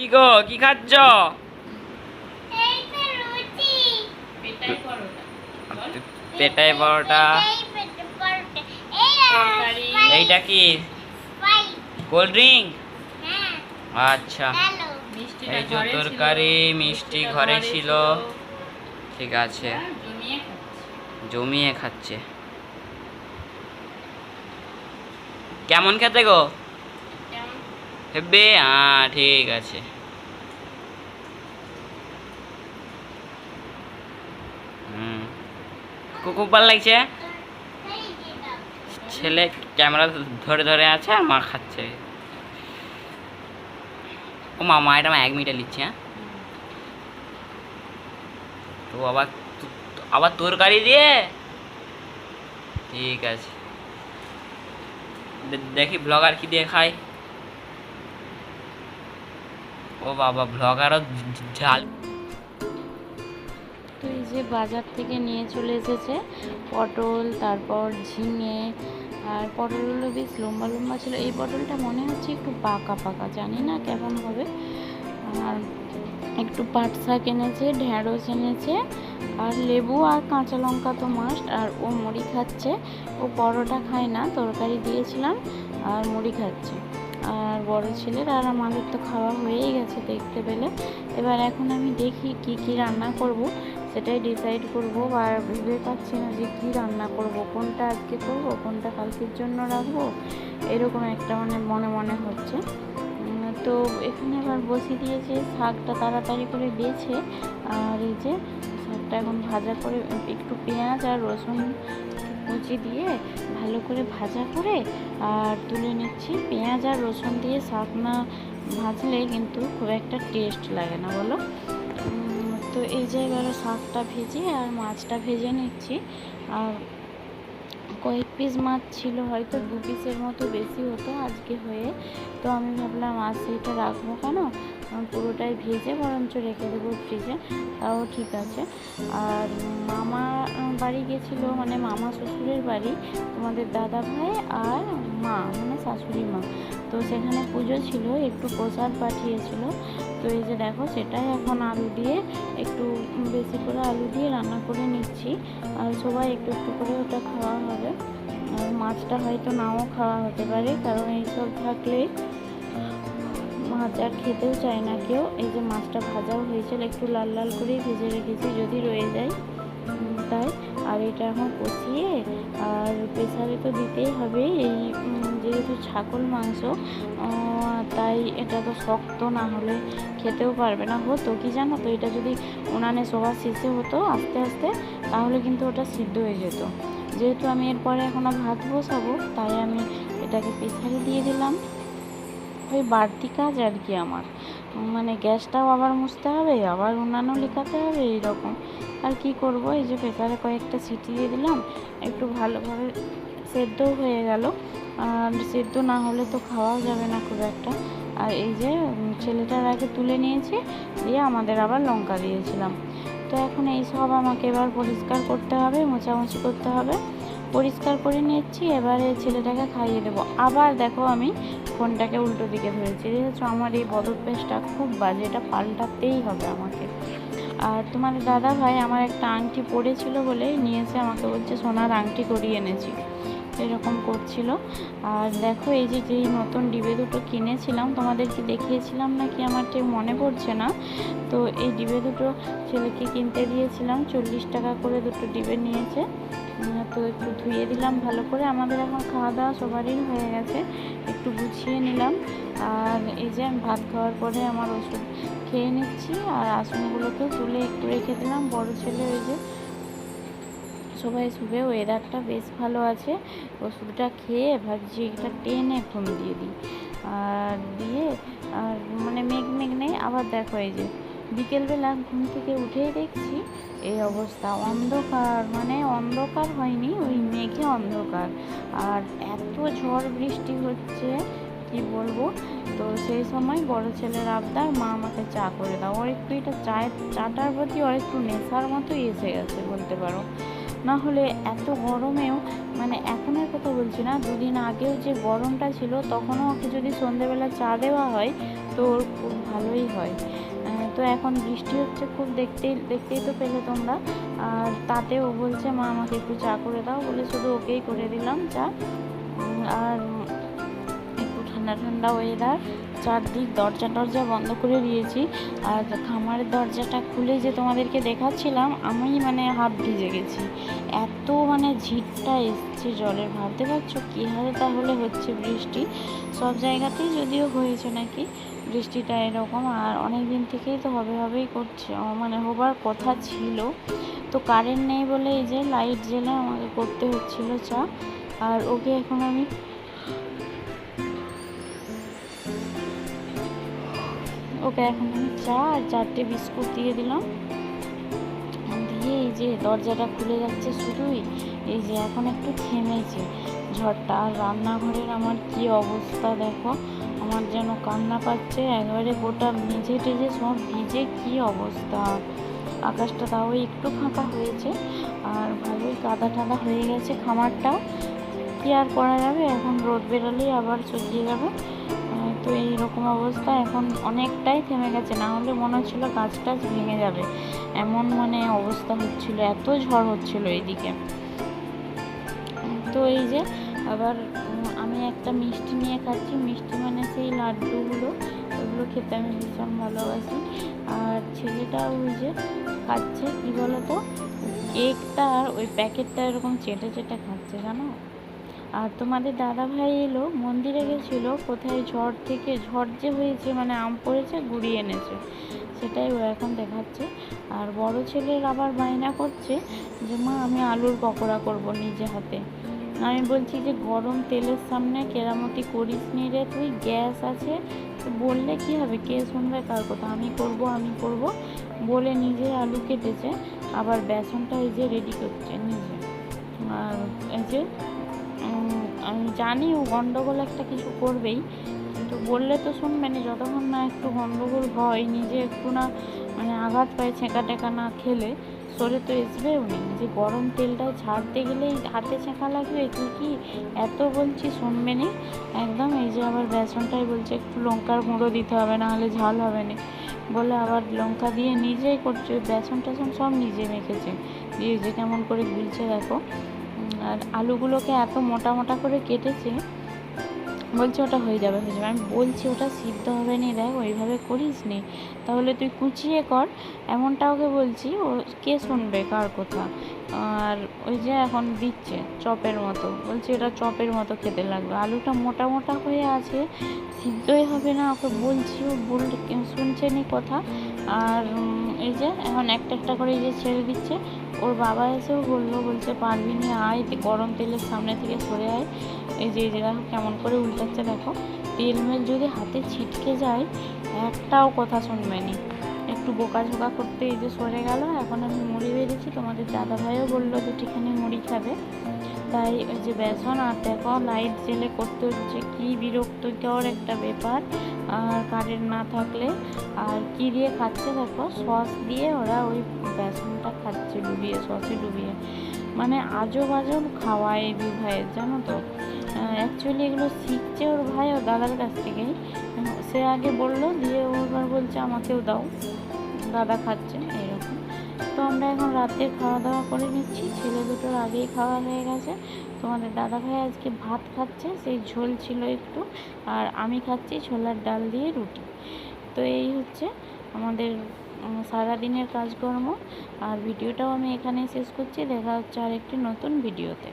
কি গো কি খাচ্ছ? পেটাই পরোটা। তরকারি। এইটা কি? Cold drink? হ্যাঁ। আচ্ছা। এই যে তরকারি, মিষ্টি ঘরে ছিল। ঠিক আছে। হ্যাঁ, জমিয়ে খাচ্ছে। কেমন খেতে গো? কেমন? হেব্বে হ্যাঁ ঠিক আছে। খুব ভালো লাগছে? ছেলে ক্যামেরা ধরে ধরে আছে আর মা খাচ্ছে। ও মা মা, এটা এক মিনিটে নিচ্ছে হ্যাঁ? তো আবার আবার তরকারি দিয়ে? ঠিক আছে। দেখি ব্লগার কি দিয়ে খায় ও বাবা ব্লগারও ঝাল যে বাজার থেকে নিয়ে চলে এসেছে, পটল, তারপর ঝিঙে, আর পটলগুলো বেশ লম্বা লম্বা ছিল। এই পটলটা মনে হচ্ছে একটু পাকা পাকা, জানি না কেমন হবে। আর একটু পাট শাক এনেছে ঢ্যাঁড়স এনেছে, আর লেবু আর কাঁচা লঙ্কা তো মাস্ট আর ও মুড়ি খাচ্ছে। ও পরোটা খায় না, তরকারি দিয়েছিলাম, আর মুড়ি খাচ্ছে। আর বড় ছেলের আর আমাদের তো খাওয়া হয়েই গেছে দেখতে পেলে। এবার এখন আমি দেখি কি কি রান্না করব। সেটাই ডিসাইড করব আর ভেবে পাচ্ছি না যে কী রান্না করব, কোনটা আজকে করব, কোনটা কালকের জন্য রাখব, এরকম একটা মানে মনে মনে হচ্ছে। তো এখানে আবার বসিয়ে দিয়েছে শাকটা তাড়াতাড়ি করে বেছে, আর এই যে শাকটা এখন ভাজা করে, একটু পেঁয়াজ আর রসুন কুচি দিয়ে ভালো করে ভাজা করে, আর তুলে নিচ্ছি। পেঁয়াজ আর রসুন দিয়ে শাক না ভাজলে কিন্তু খুব একটা টেস্ট লাগে না, বলো? তো এই যে এবারে শাকটা ভেজে আর মাছটা ভেজে নিচ্ছি। আর কয়েক পিস মাছ ছিল, হয়তো দু পিসের মতো বেশি হতো আজকে হয়ে। তো আমি ভাবলাম আজ সেইটা রাখব কেন? পুরোটাই ভেজে বরঞ্চ রেখে দেবো ফ্রিজে তাও ঠিক আছে। আর মামা বাড়ি গেছিল মানে মামা শ্বশুরের বাড়ি, তোমাদের দাদা ভাই আর মা মানে শাশুড়ি মা। তো সেখানে পুজো ছিল, একটু প্রসাদ পাঠিয়েছিল। তো এই যে দেখো, সেটাই এখন আলু দিয়ে একটু বেশি করে আলু দিয়ে রান্না করে নিচ্ছি। আর সবাই একটু একটু করে ওটা খাওয়া হবে। মাছটা হয়তো নাও খাওয়া হতে পারে, কারণ এইসব থাকলেই মাছ আর খেতেও চায় না কেউ। এই যে মাছটা ভাজাও হয়েছিল, একটু লাল লাল করেই ভেজে রেখেছি, যদি রয়ে যায়। আর এটা এখন কষিয়ে, আর প্রেসারে তো দিতেই হবে। এই যেহেতু ছাগল, মাংস তাই এটা তো শক্ত না হলে খেতেও পারবে না। হতো কি জানো তো, এটা যদি উনানে সবার শেষে হতো আস্তে আস্তে, তাহলে কিন্তু ওটা সিদ্ধ হয়ে যেত। যেহেতু আমি এরপরে এখনও ভাত বসাবো, তাই আমি এটাকে প্রেসারে দিয়ে দিলাম। ওই বাড়তি কাজ আর কি আমার। মানে গ্যাসটাও আবার মুছতে হবে, আবার উনানও লেখাতে হবে, এইরকম। আর কি করব? এই যে প্রেসারে কয়েকটা সিটি দিয়ে দিলাম, একটু ভালোভাবে সেদ্ধও হয়ে গেল। আর সেদ্ধ না হলে তো খাওয়াও যাবে না খুব একটা। আর এই যে ছেলেটার আগে তুলে নিয়েছি, দিয়ে আমাদের আবার লঙ্কা দিয়েছিলাম। তো এখন এই সব আমাকে এবার পরিষ্কার করতে হবে, মোছামুছি করতে হবে। পরিষ্কার করে নিচ্ছি, এবারে ছেলেটাকে খাইয়ে দেবো। আবার দেখো আমি ফোনটাকে উল্টো দিকে ধরেছি। দেখেছ? আমার এই বদভ্যাসটা খুব বাজে, এটা পাল্টাতেই হবে আমাকে। আর তোমার দাদা ভাই আমার একটা আংটি পড়েছিল বলে নিয়ে এসে আমাকে বলছে, সোনার আংটি করিয়ে এনেছি। এরকম করছিল। আর দেখো, এই যে যেই নতুন ডিবে দুটো কিনেছিলাম, তোমাদেরকে দেখিয়েছিলাম নাকি? আমার ঠিক মনে পড়ছে না। তো এই ডিবে দুটো ছেলেকে কিনতে দিয়েছিলাম, চল্লিশ টাকা করে দুটো ডিবে নিয়েছে। তো একটু ধুয়ে দিলাম ভালো করে। আমাদের এখন খাওয়া দাওয়া সবারই হয়ে গেছে, একটু গুছিয়ে নিলাম। আর এই যে ভাত খাওয়ার পরে আমার ওষুধ খেয়ে নিচ্ছি আর আসনগুলোকে তুলে একটু রেখে দিলাম। বড় ছেলে ওই যে সবাই শুবে, ওয়েদারটা বেশ ভালো আছে। ওষুধটা খেয়ে ভাবছি এটা টেনে ঘুম দিয়ে দিই। আর দিয়ে, আর মানে মেঘ মেঘ নেই, আবার দেখো এই যে বিকেলবেলা ঘুম থেকে উঠেই দেখছি এই অবস্থা। অন্ধকার মানে অন্ধকার হয়নি, ওই মেঘে অন্ধকার। আর এত ঝড় বৃষ্টি হচ্ছে কি বলব? তো সেই সময় বড় ছেলের আবদার, মা আমাকে চা করে দাও। ওর একটু এটা চায়ের, চাটার প্রতি ওর একটু নেশার মতো এসে গেছে বলতে পারো। না হলে এত গরমেও মানে এখনের কথা বলছি না, দুদিন আগেও যে গরমটা ছিল, তখনও ওকে যদি সন্ধেবেলা চা দেওয়া হয়, তো ওর খুব ভালোই হয়। তো এখন বৃষ্টি হচ্ছে খুব দেখতেই দেখতেই তো পেলে তোমরা। আর তাতে ও বলছে, মা, আমাকে একটু চা করে দাও। বলে শুধু ওকেই করে দিলাম চা। আর ঠান্ডা ঠান্ডা ওয়েদার চারদিক দরজা টরজা বন্ধ করে দিয়েছি। আর খামারের দরজাটা খুলে যে তোমাদেরকে দেখাচ্ছিলাম, আমি মানে হাত ভিজে গেছি। এত মানে ঝিটটা এসছে জলের, ভাবতে পারছ? কী হারে তাহলে হচ্ছে বৃষ্টি? সব জায়গাতেই যদিও হয়েছে নাকি বৃষ্টিটা এরকম, আর অনেক দিন থেকেই তো হবে হবেই করছে। মানে হবার কথা ছিল। তো কারেন্ট নেই বলে এই যে লাইট জেলে আমাকে করতে হচ্ছিল চা। আর ওকে এখন আমি ওকে এখন আমি চা আর চারটে বিস্কুট দিয়ে দিলাম। দিয়ে এই যে দরজাটা খুলে যাচ্ছে শুধুই, এই যে এখন একটু থেমেছে ঝড়টা। আর রান্নাঘরের আমার কি অবস্থা দেখো, আমার যেন কান্না পাচ্ছে, একবারে গোটা মেঝে টেঝে সব ভিজে কি অবস্থা। আকাশটা তাও একটু ফাঁকা হয়েছে, আর ভালোই কাদা টাদা হয়ে গেছে খামারটাও কি আর করা যাবে, এখন রোদ বেরোলেই আবার শুকিয়ে যাবে। তো এইরকম অবস্থা এখন অনেকটাই থেমে গেছে। না হলে মনে হচ্ছিল গাছ টাছ ভেঙে যাবে। এমন মানে অবস্থা হচ্ছিল, এত ঝড় হচ্ছিল এইদিকে। তো এই যে আবার আমি একটা মিষ্টি নিয়ে খাচ্ছি। মিষ্টি মানে সেই লাড্ডুগুলো, ওগুলো খেতে আমি ভীষণ ভালোবাসি। আর ছেলেটা ওই যে খাচ্ছে, কী বলো তো কেকটা আর ওই প্যাকেটটা এরকম চেটে চেটে খাচ্ছে, জানো? আর তোমাদের দাদা ভাই এলো, মন্দিরে গেছিল, কোথায় ঝড় থেকে, ঝড় যে হয়েছে মানে আম পড়েছে, গুড়িয়ে এনেছে। সেটাই ও এখন দেখাচ্ছে। আর বড় ছেলের আবার বায়না করছে যে, মা, আমি আলুর পকোড়া করব নিজে হাতে। আমি বলছি যে, গরম তেলের সামনে কেরামতি করিস নি রে তুই, গ্যাস আছে। বললে কি হবে? কে শুনবে কার কথা? আমি করব আমি করব। বলে নিজে আলু কেটেছে, আবার বেসনটা এই যে রেডি করছে নিজে। আর এই যে আমি জানি ও গন্ডগোল একটা কিছু করবেই, কিন্তু বললে তো শুনবে না, যতক্ষণ না একটু গন্ডগোল হয়, নিজে একটু না মানে আঘাত পায় ছেঁকা টেকা না খেলে সরে তো আসবেও নি যে গরম তেলটা ছাড়তে গেলেই হাতে ছেঁকা লাগবে, তুই কি এত বলছি শুনবে নি? একদম এই যে আবার বেসনটাই বলছে, একটু লঙ্কার গুঁড়ো দিতে হবে না হলে ঝাল হবে না। বলে আবার লঙ্কা দিয়ে নিজেই করছে বেসন টেসন সব নিজে মেখেছে। দিয়ে যে কেমন করে গুলছে দেখো। আর আলুগুলোকে এত মোটা মোটা করে কেটেছে বলছে ওটা হয়ে যাবে হয়ে যাবে। আমি বলছি, ওটা সিদ্ধ হবে নি, দেখ, ওইভাবে করিস নি। তাহলে তুই কুচিয়ে কর। এমনটা ওকে বলছি, ও কে শুনবে, কার কথা? আর ওই যে এখন দিচ্ছে চপের মতো। বলছি, এটা চপের মতো খেতে লাগবে। আলুটা মোটা মোটা হয়ে আছে, সিদ্ধই হবে না। ওকে বলছি, ও বল, শুনছে নি কথা। আর এই যে এখন একটা একটা করে যে ছেড়ে দিচ্ছে। ওর বাবা এসেও বলল, বলছে, পারবি নি, আয়, গরম তেলের সামনে থেকে সরে আয়। এই যে যে কেমন করে উল্টাচ্ছে, দেখো। তেল মেল যদি হাতে ছিটকে যায়, একটাও কথা শুনবে নি। একটু বোকাঝোকা করতে এই যে সরে গেল, এখন আমি মুড়ি বেরিয়েছি তোমাদের দাদা ভাইও বলল যে ঠিকানি মুড়ি খাবে। তাই ওই যে বেসন আর দেখো, লাইট জেলে করতে হচ্ছে, কি বিরক্তকর একটা ব্যাপার। আর কারেন্ট না থাকলে আর কি দিয়ে খাচ্ছে দেখো, সস দিয়ে ওরা ওই বেসনটা খাচ্ছে ডুবিয়ে, সসে ডুবিয়ে। মানে আজব আজব খাওয়া দু ভাইয়ের, জানো তো? অ্যাকচুয়ালি এগুলো শিখছে ওর ভাই ওর দাদার কাছ আহ, সে আগে বলল দিয়ে ও এবার বলছে আমাকেও দাও। দাদা খাচ্ছে এরকম। তো আমরা এখন রাতে খাওয়া দাওয়া করে নিচ্ছি। ছেলে দুটোর আগেই খাওয়া হয়ে গেছে। তোমাদের দাদা ভাই আজকে ভাত খাচ্ছে সেই ঝোল ছিল একটু। আর আমি খাচ্ছি ছোলার ডাল দিয়ে রুটি। তো এই হচ্ছে আমাদের সারাদিনের কাজকর্ম। আর ভিডিওটাও আমি এখানেই শেষ করছি। দেখা হচ্ছে আর একটি নতুন ভিডিওতে।